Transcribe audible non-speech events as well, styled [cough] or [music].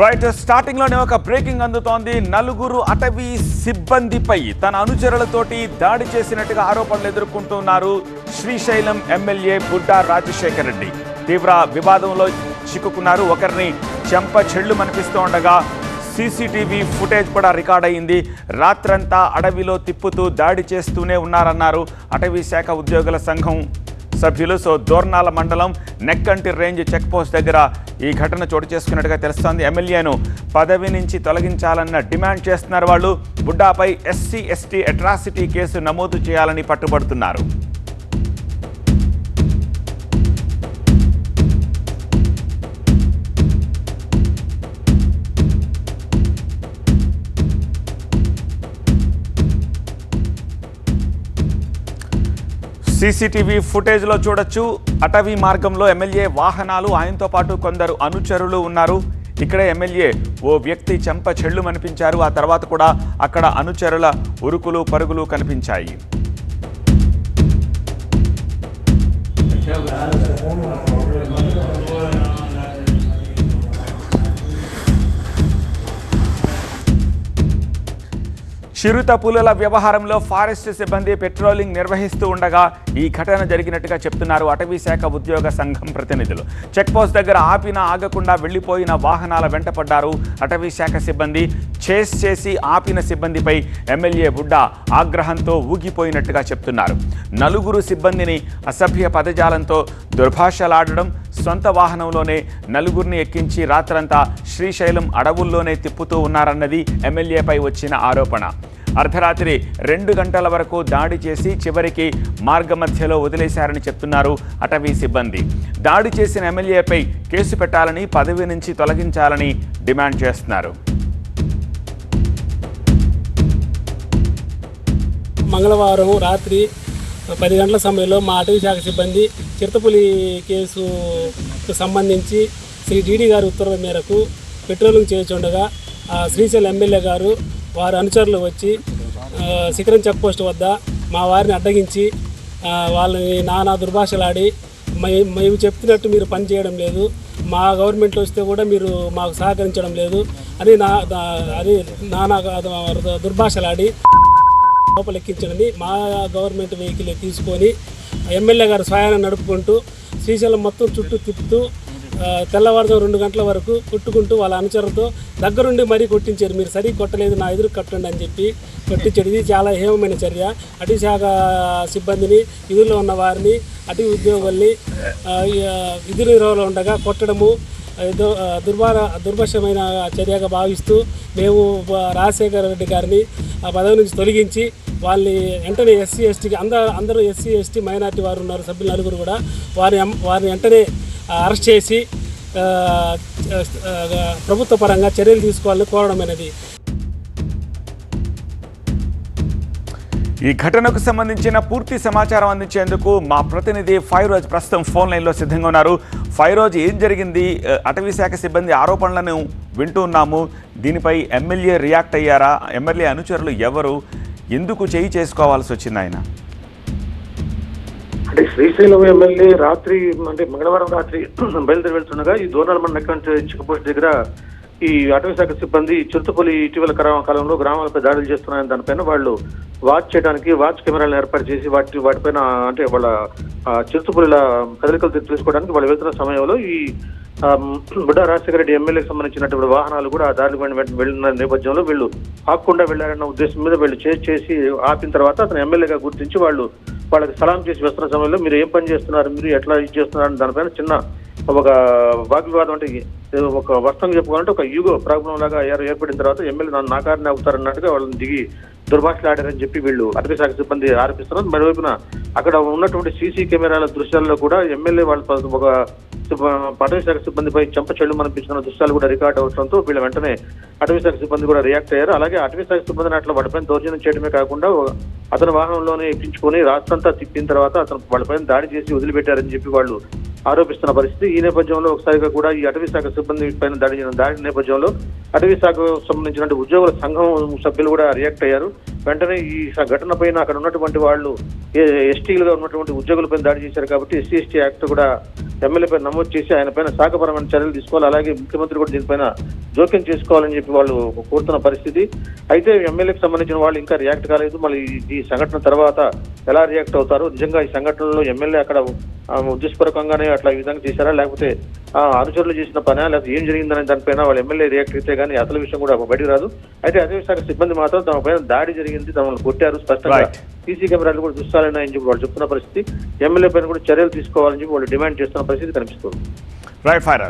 Right స్టార్టింగ్లోనే ఒక breaking అందుతోంది. నలుగురు అటవీ సిబ్బందిపై తన అనుచరులతోటి దాడి చేసినట్టుగా ఆరోపణలు ఎదుర్కొంటున్నారు శ్రీశైలం ఎమ్మెల్యే బుడ్డా రాజశేఖర్ రెడ్డి. తీవ్ర వివాదంలో చిక్కుకున్నారు. ఒకరిని చెంప చెళ్ళు మనిపిస్తూ ఉండగా సీసీటీవీ ఫుటేజ్ కూడా రికార్డ్ అయింది. రాత్రంతా అడవిలో తిప్పుతూ దాడి చేస్తూనే ఉన్నారన్నారు అటవీ శాఖ ఉద్యోగుల సంఘం సభ్యులు. సో దోర్నాల మండలం నెక్కంటి రేంజ్ చెక్పోస్ట్ దగ్గర ఈ ఘటన చోటు చేసుకున్నట్టుగా తెలుస్తోంది. ఎమ్మెల్యేను పదవి నుంచి తొలగించాలన్న డిమాండ్ చేస్తున్నారు వాళ్ళు. బుడ్డాపై ఎస్సీ ఎస్టీ అట్రాసిటీ కేసు నమోదు చేయాలని పట్టుబడుతున్నారు. సీసీటీవీ ఫుటేజ్లో చూడొచ్చు. అటవీ మార్గంలో ఎమ్మెల్యే వాహనాలు ఆయనతో పాటు కొందరు అనుచరులు ఉన్నారు. ఇక్కడే ఎమ్మెల్యే ఓ వ్యక్తి చెంప చెళ్ళు అనిపించారు ఆ తర్వాత కూడా అక్కడ అనుచరుల ఉరుకులు పరుగులు కనిపించాయి. చిరుత పులుల వ్యవహారంలో ఫారెస్ట్ సిబ్బంది పెట్రోలింగ్ నిర్వహిస్తూ ఉండగా ఈ ఘటన జరిగినట్టుగా చెప్తున్నారు అటవీ శాఖ ఉద్యోగ సంఘం ప్రతినిధులు. చెక్పోస్ట్ దగ్గర ఆపిన ఆగకుండా వెళ్ళిపోయిన వాహనాల వెంటపడ్డారు అటవీ శాఖ సిబ్బంది. చేస్ చేసి ఆపిన సిబ్బందిపై ఎమ్మెల్యే బుడ్డా ఆగ్రహంతో ఊగిపోయినట్టుగా చెప్తున్నారు. నలుగురు సిబ్బందిని అసభ్య పదజాలంతో దుర్భాషలాడడం సొంత వాహనంలోనే నలుగురిని ఎక్కించి రాత్రంతా శ్రీశైలం అడవుల్లోనే తిప్పుతూ ఉన్నారన్నది ఎమ్మెల్యేపై వచ్చిన ఆరోపణ. అర్ధరాత్రి రెండు గంటల వరకు దాడి చేసి చివరికి మార్గమధ్యలో వదిలేశారని చెప్తున్నారు అటవీ సిబ్బంది. దాడి చేసిన ఎమ్మెల్యేపై కేసు పెట్టాలని పదవి నుంచి తొలగించాలని డిమాండ్ చేస్తున్నారు. మంగళవారం రాత్రి పది గంటల సమయంలో మా అటవీ శాఖ సిబ్బంది చిరుతపులి కేసుకు సంబంధించి శ్రీ డీడీ గారి ఉత్తర్వుల మేరకు పెట్రోలింగ్ చేస్తుండగా శ్రీశైలం ఎమ్మెల్యే గారు వారి అనుచరులు వచ్చి శిఖరం చెక్ పోస్ట్ వద్ద మా వారిని అడ్డగించి వాళ్ళని నానా దుర్భాషలాడి మే- మేము చెప్తున్నట్టు మీరు పని చేయడం లేదు మా గవర్నమెంట్ వస్తే కూడా మీరు మాకు సహకరించడం లేదు అని నా అది నానా దుర్భాషలాడి లోపల ఎక్కించడని మా గవర్నమెంట్ వెహికల్ తీసుకొని ఎమ్మెల్యే గారు స్వయాన్ని నడుపుకుంటూ శ్రీశైలం మొత్తం చుట్టూ తిప్పుతూ తెల్లవారుతో రెండు గంటల వరకు కొట్టుకుంటూ వాళ్ళ అనుచరులతో దగ్గరుండి మరీ కొట్టించారు. మీరు సరి కొట్టలేదు నా ఎదురు కట్టండి అని చెప్పి కొట్టించాడు ఇది చాలా హేమమైన చర్య. అటవీశాఖ సిబ్బందిని విధుల్లో ఉన్న వారిని అటవీ ఉద్యోగుల్ని ఆ, ఈ, విధి నిర్వహణలో ఉండగా కొట్టడము దుర్భార దుర్భషమైన చర్యగా భావిస్తూ మేము రాజశేఖర రెడ్డి గారిని ఆ పదవి నుంచి తొలగించి వాళ్ళని వెంటనే ఎస్సీ ఎస్టీకి అందరూ అందరూ ఎస్సీ ఎస్టీ మైనార్టీ వారు ఉన్నారు సభ్యులు నలుగురు కూడా. వారిని వారిని వెంటనే అరెస్ట్ చేసి ప్రభుత్వ పరంగా చర్యలు తీసుకోవాలని కోరడం అనేది. ఈ ఘటనకు సంబంధించిన పూర్తి సమాచారం అందించేందుకు మా ప్రతినిధి ఫైరోజ్ ప్రస్తుతం ఫోన్ లైన్లో సిద్ధంగా ఉన్నారు. ఫైరోజ్ ఏం జరిగింది? అటవీ శాఖ సిబ్బంది ఆరోపణలను వింటూ ఉన్నాము. దీనిపై ఎమ్మెల్యే రియాక్ట్ అయ్యారా? ఎమ్మెల్యే అనుచరులు ఎవరు? ఎందుకు చేయి చేసుకోవాల్సి వచ్చింది ఆయన? అంటే శ్రీశైలం ఎమ్మెల్యే రాత్రి అంటే మంగళవారం రాత్రి [clears throat] బయలుదేరి వెళ్తుండగా ఈ దూరాల మండలం చిక్కపోస్ట్ దగ్గర ఈ అటవీ శాఖ సిబ్బంది చిరుతపల్లి ఇటీవల కాలంలో గ్రామాలపై దాడులు చేస్తున్నారని దానిపైన వాళ్ళు వాచ్ చేయడానికి వాచ్ కెమెరాలను ఏర్పాటు చేసి వాటి వాటిపైన అంటే వాళ్ళ ఆ, చిరుతపులిల కదలికలు తెలుసుకోవడానికి వాళ్ళు వెళ్తున్న సమయంలో ఈ ఆ, బుడ్డా రాజశేఖర రెడ్డి ఎమ్మెల్యేకి సంబంధించినటువంటి వాహనాలు కూడా ఆ దారి వెళ్ళిన నేపథ్యంలో వీళ్ళు ఆకుండా వెళ్ళారన్న ఉద్దేశం మీద వీళ్ళు చేసి ఆపిన తర్వాత అతను ఎమ్మెల్యేగా గుర్తించి వాళ్ళు వాళ్ళకి సలాం చేసి వస్తున్న సమయంలో మీరు ఏం పని చేస్తున్నారు మీరు ఎట్లా ఇది చేస్తున్నారు అని దానిపైన చిన్న ఒక వాగ్వివాదం అంటే ఒక వర్షం చెప్పుకోవాలంటే ఒక యుగో ప్రాబ్లం లాగా ఏర్పడిన తర్వాత ఎమ్మెల్యే నన్ను నాకారని అవుతారన్నట్టుగా వాళ్ళని దిగి దుర్భాషలాడారని చెప్పి వీళ్ళు అటవీ శాఖ సిబ్బంది ఆరోపిస్తున్నారు. మరోవైపున అక్కడ ఉన్నటువంటి సీసీ కెమెరాల దృశ్యాల్లో కూడా ఎమ్మెల్యే వాళ్ళ ఒక అటవీ శాఖ సిబ్బందిపై చెంప చెళ్ళు మనిపించిన దృశ్యాలు కూడా రికార్డ్ అవడంతో వీళ్ళ వెంటనే అటవీ శాఖ సిబ్బంది కూడా రియాక్ట్ అయ్యారు. అలాగే అటవీ శాఖ అట్లా వాటిపైన దౌర్జన్యం చేయడమే కాకుండా అతని వాహనంలోనే ఎక్కించుకొని రాష్ట్రంతా తిప్పిన తర్వాత అతను వాళ్ళపైన దాడి చేసి వదిలిపెట్టారని చెప్పి వాళ్ళు ఆరోపిస్తున్న పరిస్థితి. ఈ నేపథ్యంలో ఒకసారిగా కూడా ఈ అటవీ శాఖ సిబ్బంది పైన దాడి దాడి నేపథ్యంలో అటవీ శాఖకు సంబంధించిన ఉద్యోగుల సంఘం సభ్యులు కూడా రియాక్ట్ అయ్యారు. వెంటనే ఈ స- ఘటన పైన అక్కడ ఉన్నటువంటి వాళ్ళు ఎస్టీలుగా ఉన్నటువంటి ఉద్యోగులపై దాడి చేశారు కాబట్టి ఎస్సీ ఎస్టీ యాక్ట్ కూడా ఎమ్మెల్యేపై నమోదు చేసి ఆయన పైన శాఖపరమైన చర్యలు తీసుకోవాలి. అలాగే ముఖ్యమంత్రి కూడా దీనిపైన జోక్యం చేసుకోవాలని చెప్పి వాళ్ళు కోరుతున్న పరిస్థితి. అయితే ఎమ్మెల్యేకి సంబంధించిన వాళ్ళు ఇంకా రియాక్ట్ కాలేదు. మళ్ళీ ఈ- సంఘటన తర్వాత ఎలా రియాక్ట్ అవుతారు నిజంగా ఈ సంఘటనలో ఎమ్మెల్యే అక్కడ ఉద్దేశపూర్వకంగానే అట్లా ఈ విధంగా చేశారా? లేకపోతే ఆ, అనుచరులు చేసిన పనా? లేకపోతే ఏం జరిగిందనే దానిపైన వాళ్ళ ఎమ్మెల్యే రియాక్ట్ అయితే కానీ అసలు విషయం కూడా బయటికి రాదు. అయితే అదే శాఖ సిబ్బంది మాత్రం తమ పైన దాడి జరిగింది తమను కొట్టారు స్పష్టంగా. సీసీ కెమెరాలు కూడా చూస్తారని అని చెప్పి వాళ్ళు చెప్తున్న పరిస్థితి. ఎమ్మెల్యే పైన కూడా చర్యలు తీసుకోవాలని చెప్పి వాళ్ళు డిమాండ్ చేస్తున్న పరిస్థితి కనిపిస్తుంది. Right fire